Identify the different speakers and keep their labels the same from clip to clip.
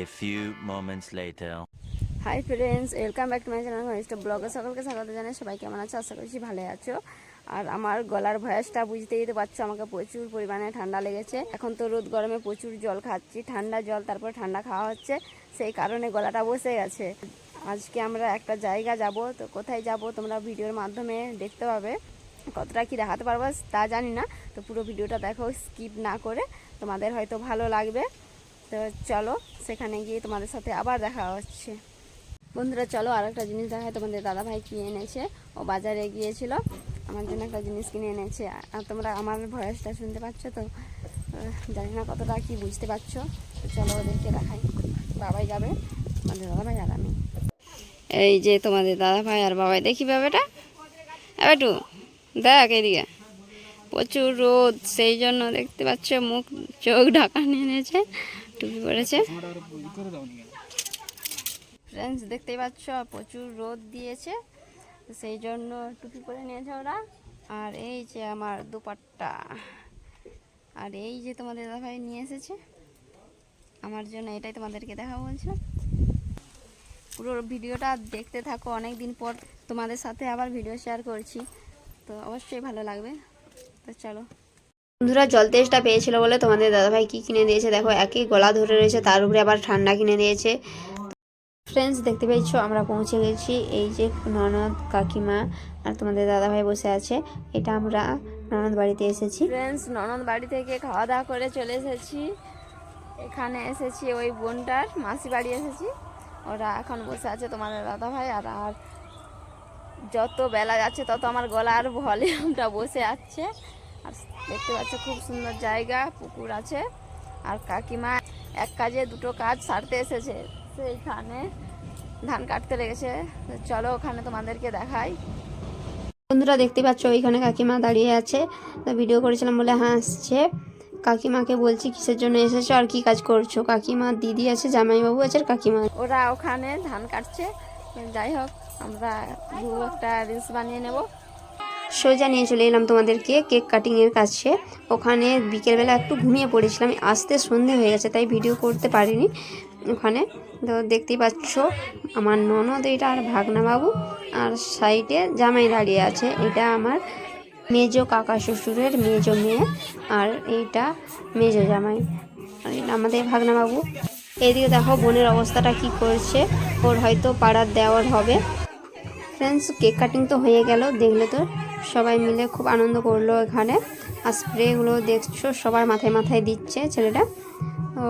Speaker 1: A few moments later.
Speaker 2: Hi friends welcome back to my channel mister ব্লগে সকলকে স্বাগত জানাই। সবাই কেমন আছো? আশা করছি ভালো আছো। আর আমার গলার ভয়েসটা বুঝতেই তো পারছ, আমাকে প্রচুর পরিমাণে ঠান্ডা লেগেছে। এখন তো রোদ গরমে প্রচুর জল খাচ্ছি, ঠান্ডা জল, তারপর ঠান্ডা খাওয়া হচ্ছে। সেই কারণে গলাটা বসে গেছে। আজকে আমরা একটা জায়গা যাব, তো কোথায় যাব তোমরা ভিডিওর মাধ্যমে দেখতে পাবে। কতটা কি দেখাতে পারব তা জানি না। তো পুরো ভিডিওটা দেখো স্কিপ না করে। তোমাদের হয়তো ভালো লাগবে। তো চলো, সেখানে গিয়ে তোমাদের সাথে আবার দেখা হচ্ছে। বন্ধুরা, চলো আর একটা জিনিস দেখায় তোমাদের দাদা ভাই কিনে এনেছে? ও বাজারে গিয়েছিল। আমার জন্য একটা জিনিস কিনে এনেছে। আর তোমরা আমার ভয়েসটা শুনতে পাচ্ছ তো? জানি না কতটা কি বুঝতে পারছ। চলো ওদেরকে দেখাই। বাবাই যাবে। তোমাদের দাদা ভাই আর আমি। এই যে তোমাদের দাদা ভাই আর বাবাই। দেখি বাবাটা। একটু দেখ এইদিকে প্রচুর রোদ, সেই জন্য দেখতে পাচ্ছ মুখ, চোখ ঢাকা নিয়ে নিয়েছে, টুপি পরেছে। ফ্রেন্ডস দেখতেই পাচ্ছ, প্রচুর রোদ দিয়েছে, সেই জন্য টুপি পরে নিয়েছে ওরা। আর এই যে আমার দুপাট্টা। আর এই যে তোমাদের দাদাভাই নিয়ে এসেছে, আমার জন্য এটাই তোমাদেরকে দেখা বলছিলাম। পুরো ভিডিওটা দেখতে থাকো অনেক দিন পর তোমাদের সাথে আবার ভিডিও শেয়ার করছি। তো অবশ্যই ভালো লাগবে। তো চলো। বন্ধুরা জল তেজটা পেয়েছিল বলে তোমাদের দাদাভাই কি কিনে দিয়েছে? দেখো একই গলা ধরে রয়েছে তার উপরে আবার ঠান্ডা কিনে দিয়েছে। ফ্রেন্ডস দেখতে পেয়েছ আমরা পৌঁছে গেছি। এই যে ননদ কাকিমা আর তোমাদের দাদাভাই বসে আছে এটা আমরা ননদ বাড়িতে এসেছি। ফ্রেন্ডস ননদ বাড়ি থেকে খাওয়া দাওয়া করে চলে এসেছি। এখানে এসেছি ওই বোনটার মাসি বাড়ি এসেছি। ওরা এখন বসে আছে তোমাদের দাদাভাই আর আর যত বেলা যাচ্ছে, তত আমার গলার ভলিউমটা বসে আছে। আর দেখতে পাচ্ছ, খুব সুন্দর জায়গা, পুকুর আছে। আর কাকিমা এক কাজে দুটো কাজ সারতে এসেছে। সেইখানে ধান কাটতে লেগেছে। চলো ওখানে তোমাদেরকে দেখাই। বন্ধুরা, দেখতে পাচ্ছ, ওইখানে কাকিমা দাঁড়িয়ে আছে। ভিডিও করেছিলাম বলে হাসছে কাকিমাকে বলছি, কিসের জন্য এসেছ? আর কি কাজ করছ? কাকিমা, দিদি আছে, জামাইবাবু আছে, আর কাকিমা ওরা ওখানে ধান কাটছে। যাই হোক, আমরা দু একটা রিলস বানিয়ে নেব। সোজা নিয়ে চলে এলাম তোমাদেরকে কেক কাটিংয়ের কাছে। ওখানে বিকেলবেলা একটু ঘুমিয়ে পড়েছিলাম, আসতে সন্ধে হয়ে গেছে, তাই ভিডিও করতে পারিনি ওখানে। তো দেখতেই পাচ্ছ, আমার ননদ এটা আর ভাগনা বাবু আর সাইডে জামাই দাঁড়িয়ে আছে। এটা আমার মেজো কাকা শ্বশুরের মেজো মেয়ে, আর এইটা মেজো জামাই। আর এটা আমাদের ভাগনা বাবু এইদিকে দেখো, বোনের অবস্থাটা কি করছে। ওর হয়তো পাড়ার দেওয়ার হবে। ফ্রেন্ডস কেক কাটিং তো হয়ে গেল, দেখলে তো সবাই মিলে খুব আনন্দ করল এখানে। আর স্প্রেগুলো দেখছ, সবার মাথায় মাথায় দিচ্ছে ছেলেটা।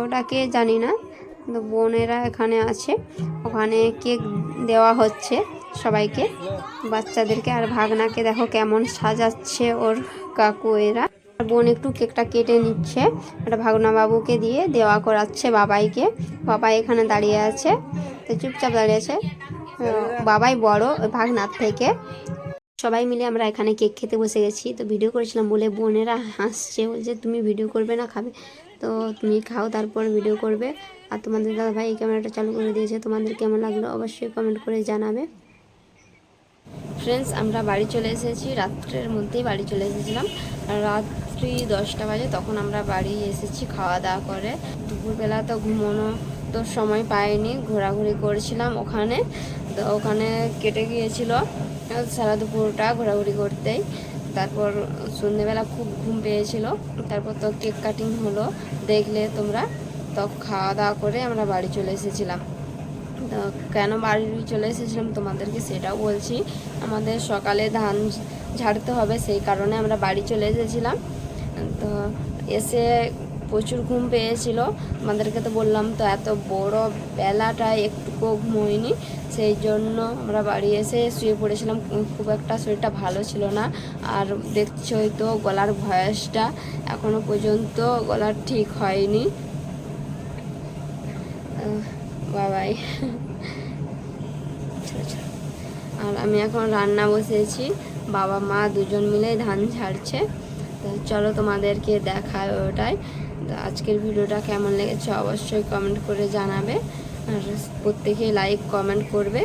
Speaker 2: ওটাকে জানি না, কিন্তু বোনেরা এখানে আছে। ওখানে কেক দেওয়া হচ্ছে সবাইকে, বাচ্চাদেরকে। আর ভাগনাকে দেখো কেমন সাজাচ্ছে ওর কাকু এরা। বোন একটু কেকটা কেটে নিচ্ছে। ওটা ভাগনা বাবুকে দিয়ে দেওয়া করাচ্ছে বাবাইকে। বাবাই এখানে দাঁড়িয়ে আছে। তো চুপচাপ দাঁড়িয়ে আছে। বাবাই বড় ভাগনার থেকে। সবাই মিলে আমরা এখানে কেক খেতে বসে গেছি। তো ভিডিও করেছিলাম বলে বোনেরা হাসছে। বলছে, তুমি ভিডিও করবে না, খাবে? তো তুমি খাও, তারপর ভিডিও করবে। আর তোমাদের দাদা ভাই এই ক্যামেরাটা চালু করে দিয়েছে। তোমাদের কেমন লাগল অবশ্যই কমেন্ট করে জানাবে। ফ্রেন্ডস, আমরা বাড়ি চলে এসেছি। রাত্রের মধ্যেই বাড়ি চলে এসেছিলাম। আর রাত্রি দশটা বাজে, তখন আমরা বাড়ি এসেছি খাওয়া দাওয়া করে। দুপুরবেলা তো ঘুমোনো তো সময় পাইনি, ঘোরাঘুরি করেছিলাম ওখানে। তো ওখানে কেটে গিয়েছিল সারা দুপুরটা ঘোরাঘুরি করতেই। তারপর সন্ধেবেলা খুব ঘুম পেয়েছিল, তারপর তো কেক কাটিং হলো, দেখলে তোমরা। তো খাওয়া দাওয়া করে আমরা বাড়ি চলে এসেছিলাম। তো কেন বাড়ি চলে এসেছিলাম তোমাদেরকে সেটাও বলছি। আমাদের সকালে ধান ঝাড়তে হবে, সেই কারণে আমরা বাড়ি চলে এসেছিলাম। তো এসে প্রচুর ঘুম পেয়েছিল। আমাদেরকে তো বললাম, তো এত বড় বেলাটায় একটুকু ঘুমোইনি সেই জন্য আমরা বাড়ি এসে শুয়ে পড়েছিলাম। খুব একটা শরীরটা ভালো ছিল না। আর দেখছোই তো গলার ভয়েসটা। এখনও পর্যন্ত গলার ঠিক হয়নি। বাবাই। আর আমি এখন রান্না বসেছি বাবা মা দুজন মিলে ধান ঝাড়ছে। চলো তোমাদেরকে দেখায় ওটাই। আজকের ভিডিওটা কেমন লেগেছে অবশ্যই কমেন্ট করে জানাবে। আর প্রত্যেকে লাইক কমেন্ট করবে।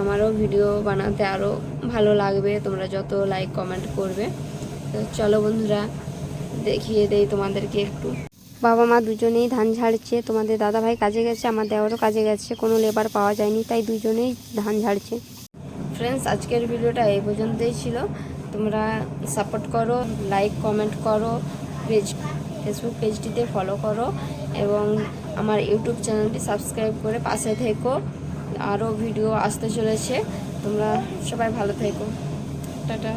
Speaker 2: আমারও ভিডিও বানাতে আরও ভালো লাগবে, তোমরা যত লাইক কমেন্ট করবে। তো চলো বন্ধুরা, দেখিয়ে দেই তোমাদেরকে একটু। বাবা মা দুজনেই ধান ঝাড়ছে, তোমাদের দাদা ভাই কাজে গেছে, আমার দেওয়ারও কাজে গেছে, কোনো লেবার পাওয়া যায়নি, তাই দুজনেই ধান ঝাড়ছে। ফ্রেন্ডস আজকের ভিডিওটা এই পর্যন্তই ছিল। তোমরা সাপোর্ট করো লাইক কমেন্ট করো পেজ ফেসবুক পেজটিতে ফলো করো এবং আমার ইউটিউব চ্যানেলটি সাবস্ক্রাইব করে পাশে থেকো। আরও ভিডিও আসতে চলেছে। তোমরা সবাই ভালো থেকো। টাটা।